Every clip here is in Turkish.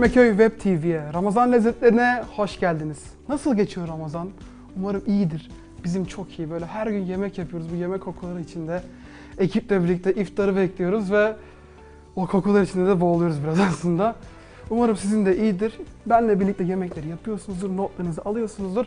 Çekmeköy Web TV'ye, Ramazan lezzetlerine hoş geldiniz. Nasıl geçiyor Ramazan? Umarım iyidir. Bizim çok iyi. Böyle her gün yemek yapıyoruz. Bu yemek kokuları içinde ekiple birlikte iftarı bekliyoruz ve o kokular içinde de boğuluyoruz biraz aslında. Umarım sizin de iyidir. Benle birlikte yemekleri yapıyorsunuzdur, notlarınızı alıyorsunuzdur.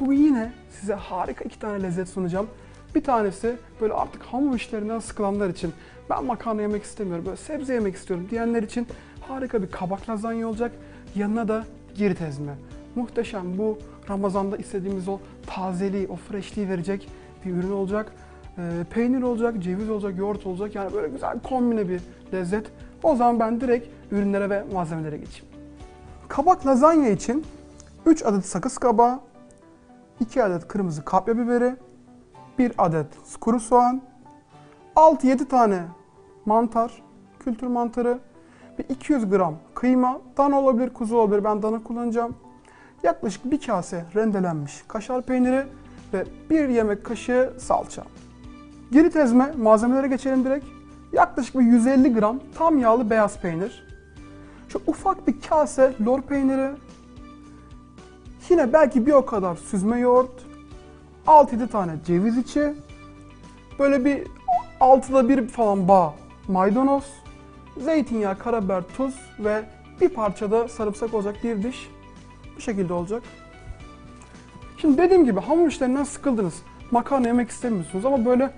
Bugün yine size harika iki tane lezzet sunacağım. Bir tanesi böyle artık hamur işlerinden sıkılanlar için ben makarna yemek istemiyorum, böyle sebze yemek istiyorum diyenler için harika bir kabak lazanya olacak. Yanına da girit ezme. Muhteşem bu Ramazan'da istediğimiz o tazeliği, o freshliği verecek bir ürün olacak. Ee, peynir olacak, ceviz olacak, yoğurt olacak. Yani böyle güzel kombine bir lezzet. O zaman ben direkt ürünlere ve malzemelere geçeyim. Kabak lazanya için 3 adet sakız kabağı, 2 adet kırmızı kapya biberi, 1 adet kuru soğan, 6-7 tane mantar, kültür mantarı ve 200 gram kıyma. Dana olabilir, kuzu olabilir. Ben dana kullanacağım. Yaklaşık bir kase rendelenmiş kaşar peyniri ve bir yemek kaşığı salça. Girit ezme malzemelere geçelim direkt. Yaklaşık bir 150 gram tam yağlı beyaz peynir. Şu ufak bir kase lor peyniri. Yine belki bir o kadar süzme yoğurt. 6-7 tane ceviz içi. Böyle bir altıda bir falan bağ maydanoz. Zeytinyağı, karabiber, tuz ve bir parça da sarımsak olacak bir diş. Bu şekilde olacak. Şimdi dediğim gibi hamur işlerinden sıkıldınız. Makarna yemek istemiyorsunuz ama böyle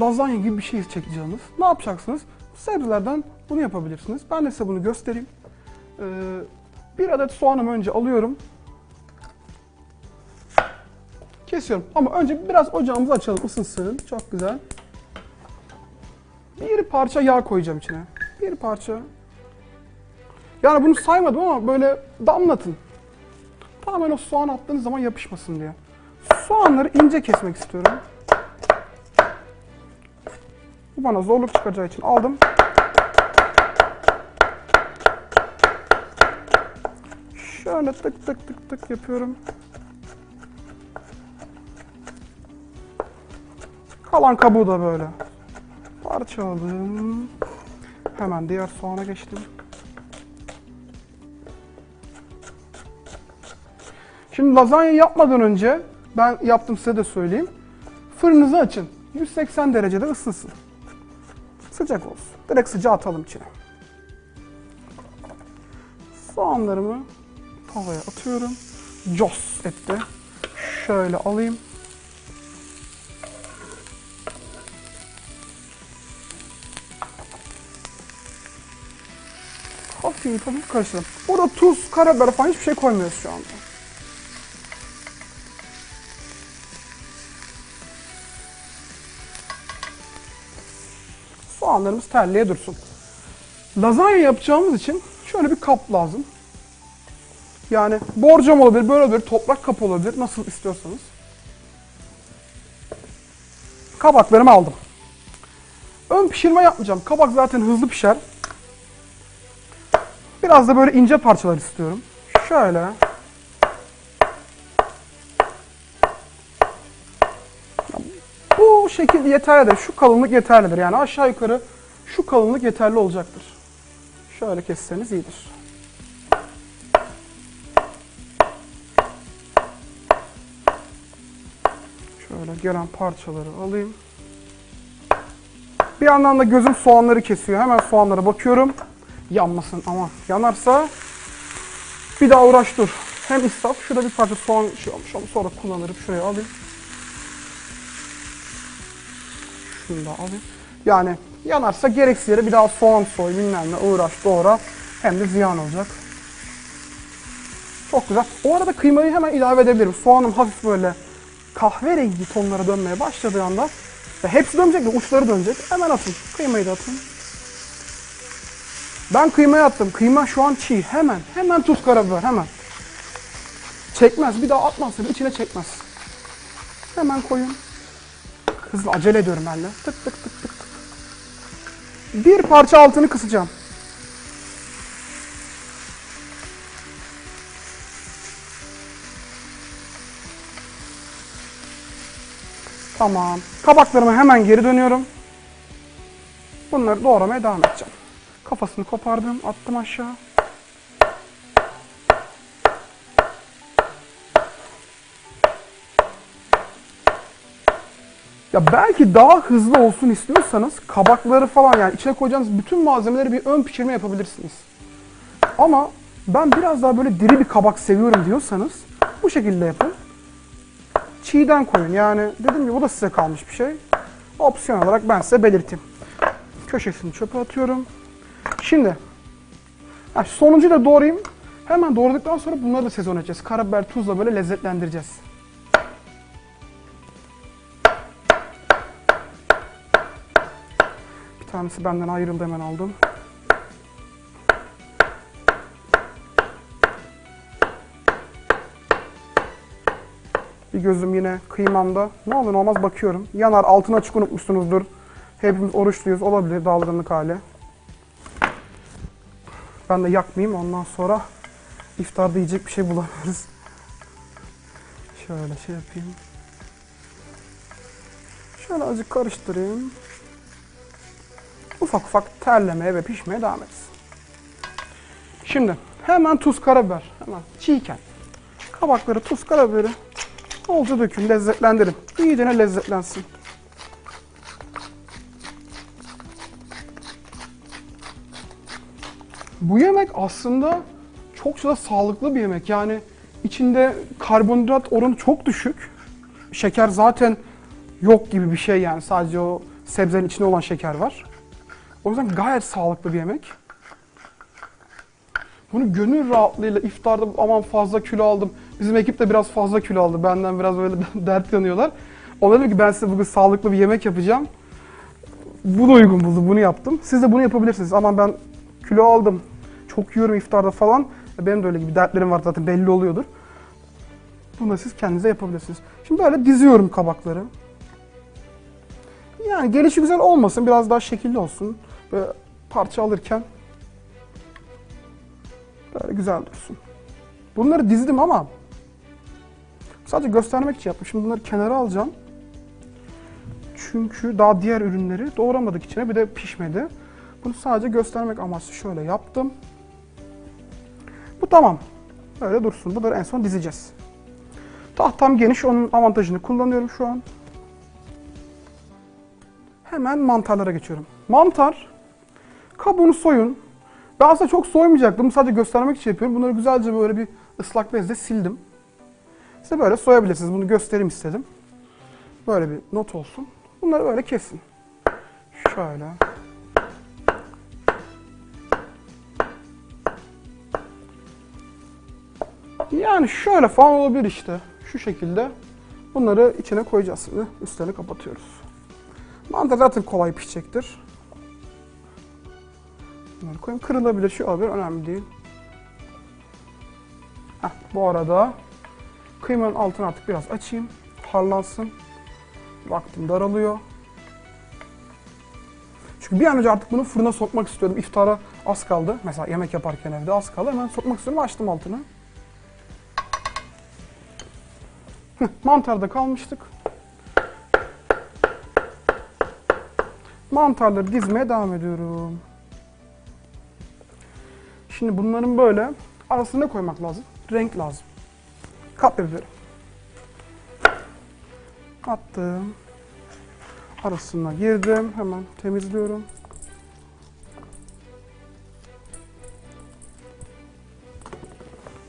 lazanya gibi bir şey çekeceğiniz. Ne yapacaksınız? Sebzelerden bunu yapabilirsiniz. Ben de size bunu göstereyim. Ee, bir adet soğanımı önce alıyorum. Kesiyorum. Ama önce biraz ocağımızı açalım. ısınsın. Çok güzel. Bir parça yağ koyacağım içine. Bir parça. Yani bunu saymadım ama böyle damlatın. Tamamen o soğan attığınız zaman yapışmasın diye. Soğanları ince kesmek istiyorum. Bu bana zorluk çıkaracağı için aldım. Şöyle tık tık tık tık yapıyorum. Kalan kabuğu da böyle parçaladım. Hemen diğer soğana geçtim. Şimdi lazanya yapmadan önce ben yaptım size de söyleyeyim. Fırınınızı açın. 180 derecede ısınsın. Sıcak olsun. Direkt sıcağı atalım içine. Soğanlarımı tavaya atıyorum. Jos etti. Şöyle alayım. Hafif hafif karıştıralım. Burada tuz, karabiber falan hiçbir şey koymuyoruz şu anda. Soğanlarımız terliğe dursun. Lazanya yapacağımız için şöyle bir kap lazım. Yani borcam olabilir, böyle olabilir, toprak kap olabilir. Nasıl istiyorsanız. Kabaklarımı aldım. Ön pişirme yapmayacağım. Kabak zaten hızlı pişer. Biraz da böyle ince parçalar istiyorum. Şöyle. Bu şekil yeterlidir. Şu kalınlık yeterlidir. Yani aşağı yukarı şu kalınlık yeterli olacaktır. Şöyle kesseniz iyidir. Şöyle gelen parçaları alayım. Bir yandan da gözüm soğanları kesiyor. Hemen soğanlara bakıyorum. Yanmasın ama yanarsa bir daha uğraş dur. Hem israf. Şurada bir parça soğan şey olmuş. Onu sonra kullanırım. Şuraya alayım. Şunu da alayım. Yani yanarsa gereksiz yere bir daha soğan soy bilmem ne uğraş doğra. Hem de ziyan olacak. Çok güzel. O arada kıymayı hemen ilave edebilirim. Soğanım hafif böyle kahverengi tonlara dönmeye başladığı anda ve hepsi dönecek de uçları dönecek. Hemen atın. Kıymayı da atın. Ben kıymaya attım. Kıyma şu an çiğ. Hemen. Hemen tuz karabiber. Hemen. Çekmez. Bir daha atmazsanız içine çekmez. Hemen koyun. Hızlı acele ediyorum ben de. Tık tık tık tık. Bir parça altını kısacağım. Tamam. Kabaklarıma hemen geri dönüyorum. Bunları doğramaya devam edeceğim. Kafasını kopardım, attım aşağı. Ya belki daha hızlı olsun istiyorsanız kabakları falan yani içine koyacağınız bütün malzemeleri bir ön pişirme yapabilirsiniz. Ama ben biraz daha böyle diri bir kabak seviyorum diyorsanız bu şekilde yapın. Çiğden koyun yani dedim ki bu da size kalmış bir şey. Opsiyon olarak ben size belirteyim. Köşesini çöpe atıyorum. Şimdi ha, sonuncuyu da doğrayayım. Hemen doğradıktan sonra bunları da sezon edeceğiz. Karabiber, tuzla böyle lezzetlendireceğiz. Bir tanesi benden ayrıldı hemen aldım. Bir gözüm yine kıymamda. Ne olur ne olmaz bakıyorum. Yanar altına açık unutmuşsunuzdur. Hepimiz oruçluyuz. Olabilir dağılgınlık hali. Ben de yakmayayım ondan sonra iftarda yiyecek bir şey bulamıyoruz. Şöyle şey yapayım. Şöyle azıcık karıştırayım. Ufak ufak terlemeye ve pişmeye devam etsin. Şimdi hemen tuz karabiber. Hemen çiğken. Kabakları tuz karabiberi bolca dökün lezzetlendirin. İyice lezzetlensin. Bu yemek aslında çok da sağlıklı bir yemek. Yani içinde karbonhidrat oranı çok düşük. Şeker zaten yok gibi bir şey yani. Sadece o sebzenin içinde olan şeker var. O yüzden gayet sağlıklı bir yemek. Bunu gönül rahatlığıyla iftarda aman fazla kilo aldım. Bizim ekip de biraz fazla kilo aldı. Benden biraz böyle dert yanıyorlar. Onlar dedi ki ben size bugün sağlıklı bir yemek yapacağım. Bunu uygun buldu, bunu yaptım. Siz de bunu yapabilirsiniz. Aman ben kilo aldım, çok yiyorum iftarda falan. Benim de öyle gibi dertlerim var zaten belli oluyordur. Bunu da siz kendinize yapabilirsiniz. Şimdi böyle diziyorum kabakları. Yani gelişi güzel olmasın, biraz daha şekilli olsun. Böyle parça alırken böyle güzel dursun. Bunları dizdim ama sadece göstermek için yaptım. Şimdi bunları kenara alacağım. Çünkü daha diğer ürünleri doğramadık içine bir de pişmedi. Bunu sadece göstermek amaçlı şöyle yaptım. Tamam. Böyle dursun. Bunları en son dizeceğiz. Tahtam geniş. Onun avantajını kullanıyorum şu an. Hemen mantarlara geçiyorum. Mantar. Kabuğunu soyun. Ben aslında çok soymayacaktım. Sadece göstermek için yapıyorum. Bunları güzelce böyle bir ıslak bezle sildim. Size böyle soyabilirsiniz. Bunu göstereyim istedim. Böyle bir not olsun. Bunları böyle kesin. Şöyle. Yani şöyle falan olabilir işte. Şu şekilde. Bunları içine koyacağız şimdi. Üstlerini kapatıyoruz. Mantar zaten kolay pişecektir. Bunları koyayım. Kırılabilir şu olabilir. Önemli değil. Heh, bu arada kıymanın altını artık biraz açayım. Harlansın. Vaktim daralıyor. Çünkü bir an önce artık bunu fırına sokmak istiyordum. İftara az kaldı. Mesela yemek yaparken evde az kaldı. Hemen sokmak istiyorum. Açtım altını. Heh, Mantarda kalmıştık. Mantarları dizmeye devam ediyorum. Şimdi bunların böyle arasına koymak lazım. Renk lazım. Kapya biberi. Attım. Arasına girdim. Hemen temizliyorum.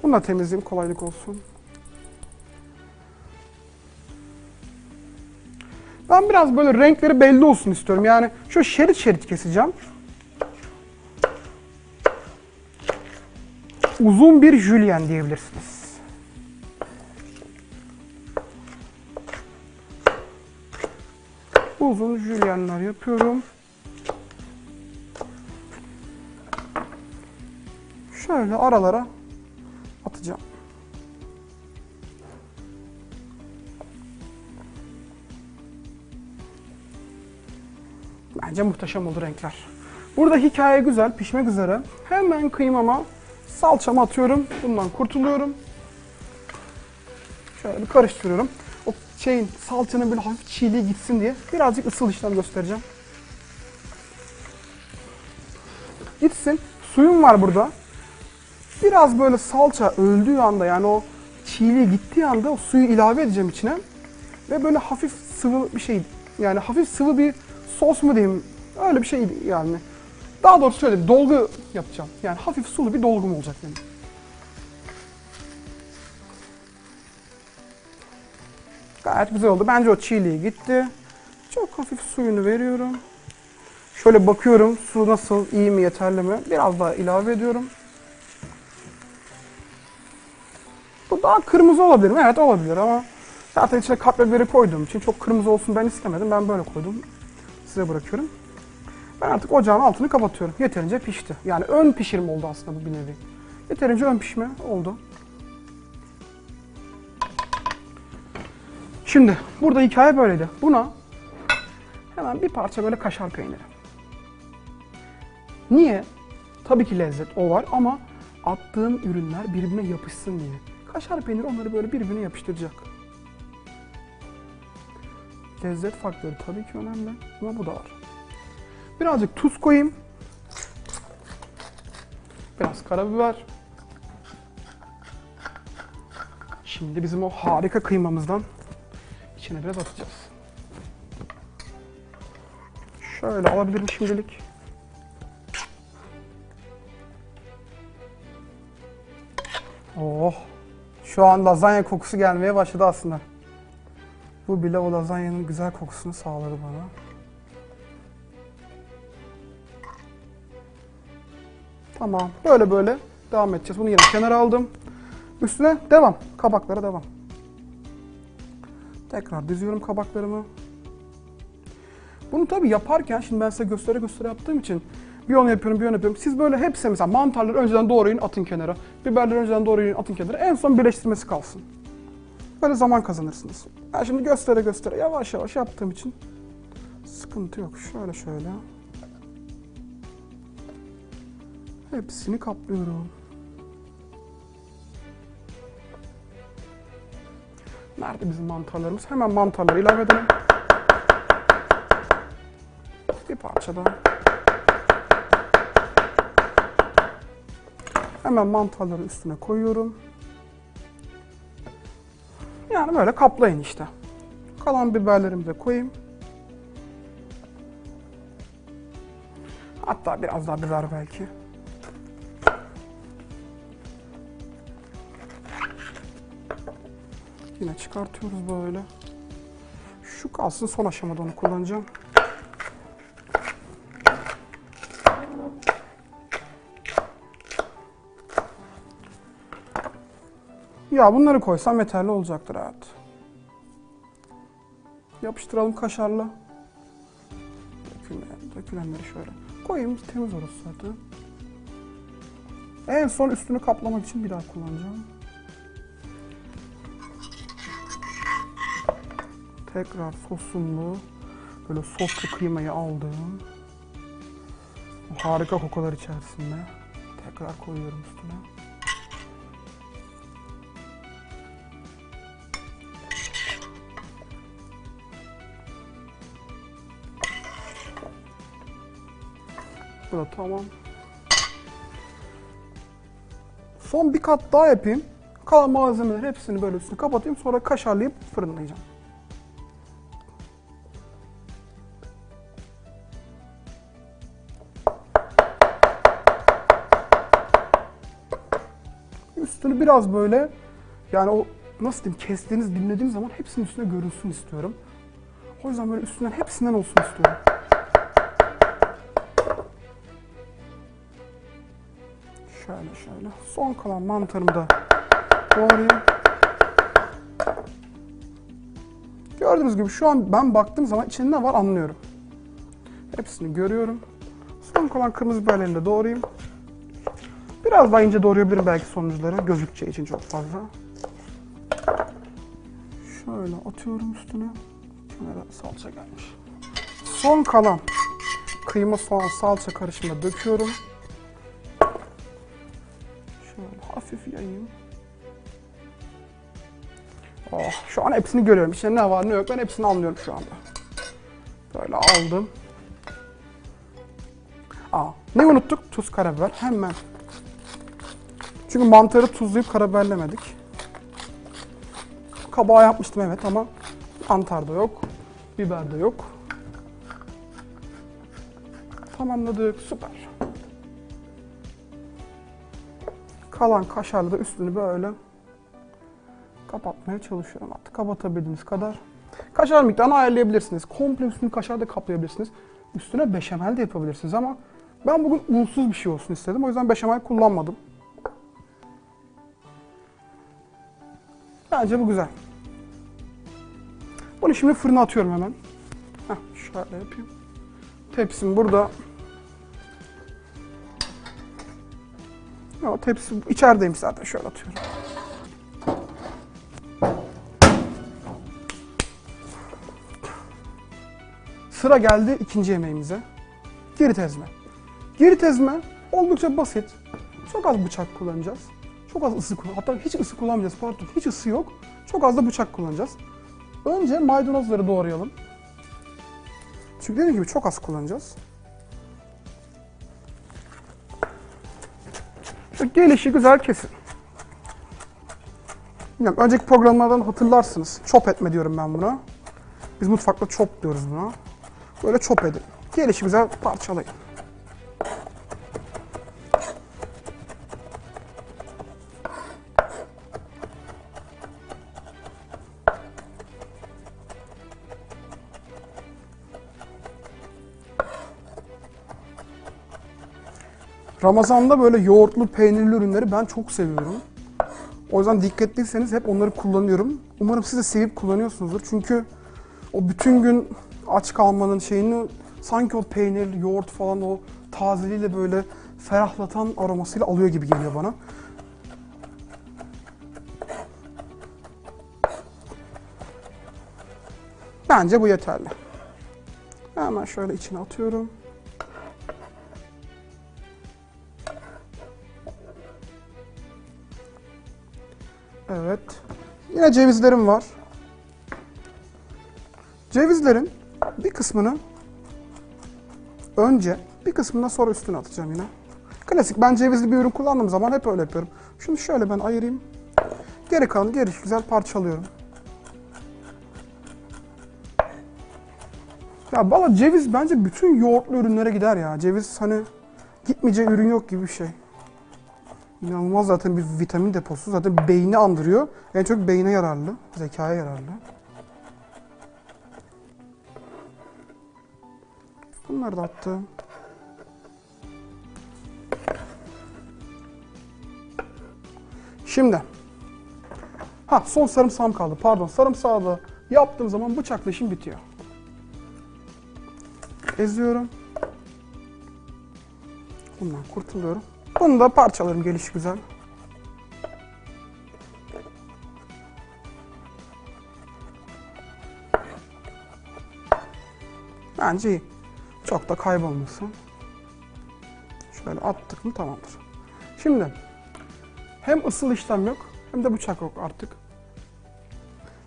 Bunu da temizleyeyim kolaylık olsun. Ben biraz böyle renkleri belli olsun istiyorum. Yani şu şerit şerit keseceğim. Uzun bir jülyen diyebilirsiniz. Uzun jülyenler yapıyorum. Şöyle aralara atacağım. Bence muhteşem oldu renkler. Burada hikaye güzel, pişmek üzere. Hemen kıymama salçamı atıyorum. Bundan kurtuluyorum. Şöyle bir karıştırıyorum. O şeyin salçanın böyle hafif çiğliği gitsin diye birazcık ısıl işlem göstereceğim. Gitsin. Suyum var burada. Biraz böyle salça öldüğü anda yani o çiğliği gittiği anda o suyu ilave edeceğim içine. Ve böyle hafif sıvı bir şey Yani hafif sıvı bir sos mu diyeyim? Öyle bir şey yani. Daha doğrusu söyleyeyim dolgu yapacağım. Yani hafif sulu bir dolgum olacak benim. Gayet güzel oldu. Bence o çiğliği gitti. Çok hafif suyunu veriyorum. Şöyle bakıyorum su nasıl, iyi mi, yeterli mi? Biraz daha ilave ediyorum. Bu daha kırmızı olabilir mi? Evet olabilir ama zaten içine kapya koyduğum için çok kırmızı olsun ben istemedim. Ben böyle koydum. Size bırakıyorum. Ben artık ocağın altını kapatıyorum. Yeterince pişti. Yani ön pişirme oldu aslında bu bir nevi. Yeterince ön pişme oldu. Şimdi burada hikaye böyleydi. Buna hemen bir parça böyle kaşar peyniri. Niye? Tabii ki lezzet o var ama attığım ürünler birbirine yapışsın diye. Kaşar peyniri onları böyle birbirine yapıştıracak. Lezzet faktörü tabii ki önemli ama bu da var. Birazcık tuz koyayım. Biraz karabiber. Şimdi bizim o harika kıymamızdan içine biraz atacağız. Şöyle alabilirim şimdilik. Oh. Şu an lazanya kokusu gelmeye başladı aslında. Bu bile o lazanyanın güzel kokusunu sağladı bana. Tamam. Böyle böyle devam edeceğiz. Bunu yine kenara aldım. Üstüne devam. Kabaklara devam. Tekrar diziyorum kabaklarımı. Bunu tabii yaparken şimdi ben size göstere göstere yaptığım için bir onu yapıyorum, bir onu yapıyorum. Siz böyle hepsi mesela mantarları önceden doğrayın, atın kenara. Biberleri önceden doğrayın, atın kenara. En son birleştirmesi kalsın. Böyle zaman kazanırsınız. Ben şimdi göstere göstere yavaş yavaş yaptığım için sıkıntı yok. Şöyle şöyle. Hepsini kaplıyorum. Nerede bizim mantarlarımız? Hemen mantarları ilave edelim. Bir parça daha. Hemen mantarları üstüne koyuyorum. Yani böyle kaplayın işte. Kalan biberlerimi de koyayım. Hatta biraz daha biber belki. Yine çıkartıyoruz böyle. Şu kalsın son aşamada onu kullanacağım. Ya bunları koysam yeterli olacaktır hayat. Yapıştıralım kaşarla. Dökülmeyen, dökülenleri şöyle. Koyayım temiz orası zaten. En son üstünü kaplamak için bir daha kullanacağım. Tekrar sosumlu, böyle soslu kıymayı aldım. Harika kokular içerisinde. Tekrar koyuyorum üstüne. Bu da tamam. Son bir kat daha yapayım. Kalan malzemeleri hepsini böyle üstüne kapatayım. Sonra kaşarlayıp fırınlayacağım. Üstünü biraz böyle yani o nasıl diyeyim kestiğiniz dinlediğiniz zaman hepsinin üstüne görünsün istiyorum. O yüzden böyle üstünden hepsinden olsun istiyorum. Şöyle. Son kalan mantarımı da doğrayayım. Gördüğünüz gibi şu an ben baktığım zaman içinde var anlıyorum. Hepsini görüyorum. Son kalan kırmızı biberlerini de doğrayayım. Biraz daha ince doğrayabilirim belki sonuçları. Gözükeceği için çok fazla. Şöyle atıyorum üstüne. Kenara salça gelmiş. Son kalan kıyma soğan salça karışımına döküyorum. Yayayım. Oh, şu an hepsini görüyorum. İçinde ne var ne yok ben hepsini anlıyorum şu anda. Böyle aldım. Aa, ne unuttuk? Tuz, karabiber. Hemen. Çünkü mantarı tuzlayıp karabiberlemedik. Kabağı yapmıştım evet ama mantar da yok. Biber de yok. Tamamladık. Süper. Kalan kaşarla da üstünü böyle kapatmaya çalışıyorum artık. Kapatabildiğiniz kadar. Kaşar miktarını ayarlayabilirsiniz. Komple üstünü kaşar da kaplayabilirsiniz. Üstüne beşamel de yapabilirsiniz ama ben bugün unsuz bir şey olsun istedim. O yüzden beşamel kullanmadım. Bence bu güzel. Bunu şimdi fırına atıyorum hemen. Heh, şöyle yapayım. Tepsim burada. Ya tepsi içerideyim zaten şöyle atıyorum. Sıra geldi ikinci yemeğimize. Geri tezme. Geri tezme oldukça basit. Çok az bıçak kullanacağız. Çok az ısı kullan. Hatta hiç ısı kullanmayacağız. Pardon. Hiç ısı yok. Çok az da bıçak kullanacağız. Önce maydanozları doğrayalım. Çünkü dediğim gibi çok az kullanacağız. Şu gelişi güzel kesin. Bilmiyorum, önceki programlardan hatırlarsınız. Çop etme diyorum ben buna. Biz mutfakta çop diyoruz buna. Böyle çop edin. Gelişi güzel parçalayın. Ramazan'da böyle yoğurtlu, peynirli ürünleri ben çok seviyorum. O yüzden dikkatliyseniz hep onları kullanıyorum. Umarım siz de sevip kullanıyorsunuzdur. Çünkü o bütün gün aç kalmanın şeyini sanki o peynir, yoğurt falan o tazeliğiyle böyle ferahlatan aromasıyla alıyor gibi geliyor bana. Bence bu yeterli. Hemen şöyle içine atıyorum. Evet. Yine cevizlerim var. Cevizlerin bir kısmını önce, bir kısmını sonra üstüne atacağım yine. Klasik. Ben cevizli bir ürün kullandığım zaman hep öyle yapıyorum. Şunu şöyle ben ayırayım. Geri kalan geri güzel parçalıyorum. Ya valla ceviz bence bütün yoğurtlu ürünlere gider ya. Ceviz hani gitmeyeceği ürün yok gibi bir şey. İnanılmaz zaten bir vitamin deposu. Zaten beyni andırıyor. En çok beyne yararlı. Zekaya yararlı. Bunları da attım. Şimdi. Ha son sarımsağım kaldı. Pardon sarımsağı da yaptığım zaman bıçakla işim bitiyor. Eziyorum. Bundan kurtuluyorum. Bunu da parçalarım geliş güzel. Bence iyi. Çok da kaybolmasın. Şöyle attık mı tamamdır. Şimdi hem ısıl işlem yok hem de bıçak yok artık.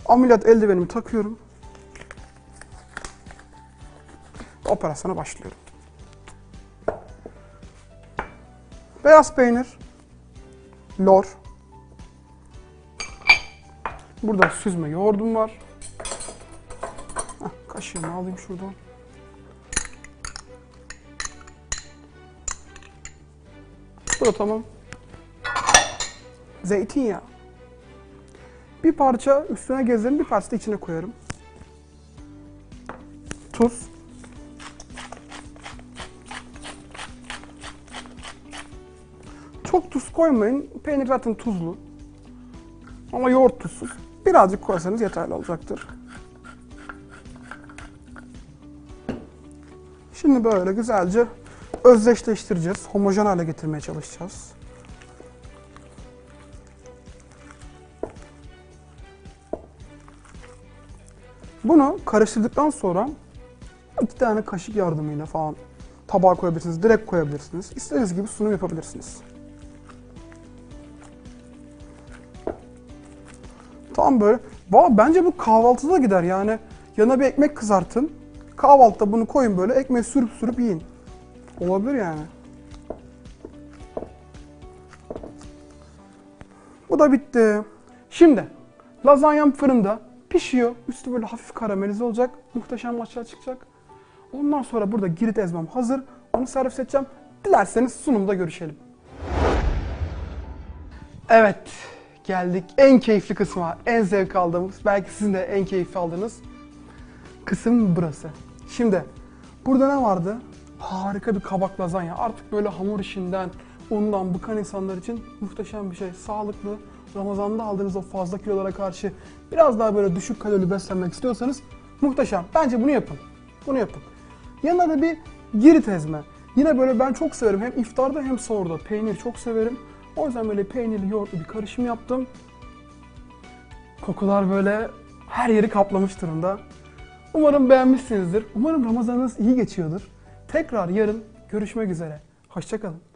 Ameliyat eldivenimi takıyorum. Operasyona başlıyorum. Beyaz peynir, lor. Burada süzme yoğurdum var. Heh, kaşığımı alayım şuradan. Bu da tamam. Zeytinyağı. Bir parça üstüne gezerim, bir parça da içine koyarım. Tuz. Çok tuz koymayın. Peynir zaten tuzlu. Ama yoğurt tuzsuz. Birazcık koysanız yeterli olacaktır. Şimdi böyle güzelce özdeşleştireceğiz. Homojen hale getirmeye çalışacağız. Bunu karıştırdıktan sonra iki tane kaşık yardımıyla falan tabağa koyabilirsiniz, direkt koyabilirsiniz. İstediğiniz gibi sunum yapabilirsiniz. Tam böyle. Valla bence bu kahvaltıda da gider yani. Yana bir ekmek kızartın. Kahvaltıda bunu koyun böyle ekmeği sürüp sürüp yiyin. Olabilir yani. Bu da bitti. Şimdi lazanyam fırında Pişiyor. Üstü böyle hafif karamelize olacak. Muhteşem maçlar çıkacak. Ondan sonra burada girit ezmem hazır. Onu servis edeceğim. Dilerseniz sunumda görüşelim. Evet, geldik en keyifli kısma. En zevk aldığımız, belki sizin de en keyif aldığınız kısım burası. Şimdi burada ne vardı? Harika bir kabak lazanya. Artık böyle hamur işinden, undan bıkan insanlar için muhteşem bir şey. Sağlıklı. Ramazan'da aldığınız o fazla kilolara karşı biraz daha böyle düşük kalorili beslenmek istiyorsanız muhteşem. Bence bunu yapın. Bunu yapın. Yanına da bir girit ezme. Yine böyle ben çok severim. Hem iftarda hem sahurda. Peynir çok severim. O yüzden böyle peynirli yoğurtlu bir karışım yaptım. Kokular böyle her yeri kaplamış durumda. Umarım beğenmişsinizdir. Umarım Ramazanınız iyi geçiyordur. Tekrar yarın görüşmek üzere. Hoşçakalın.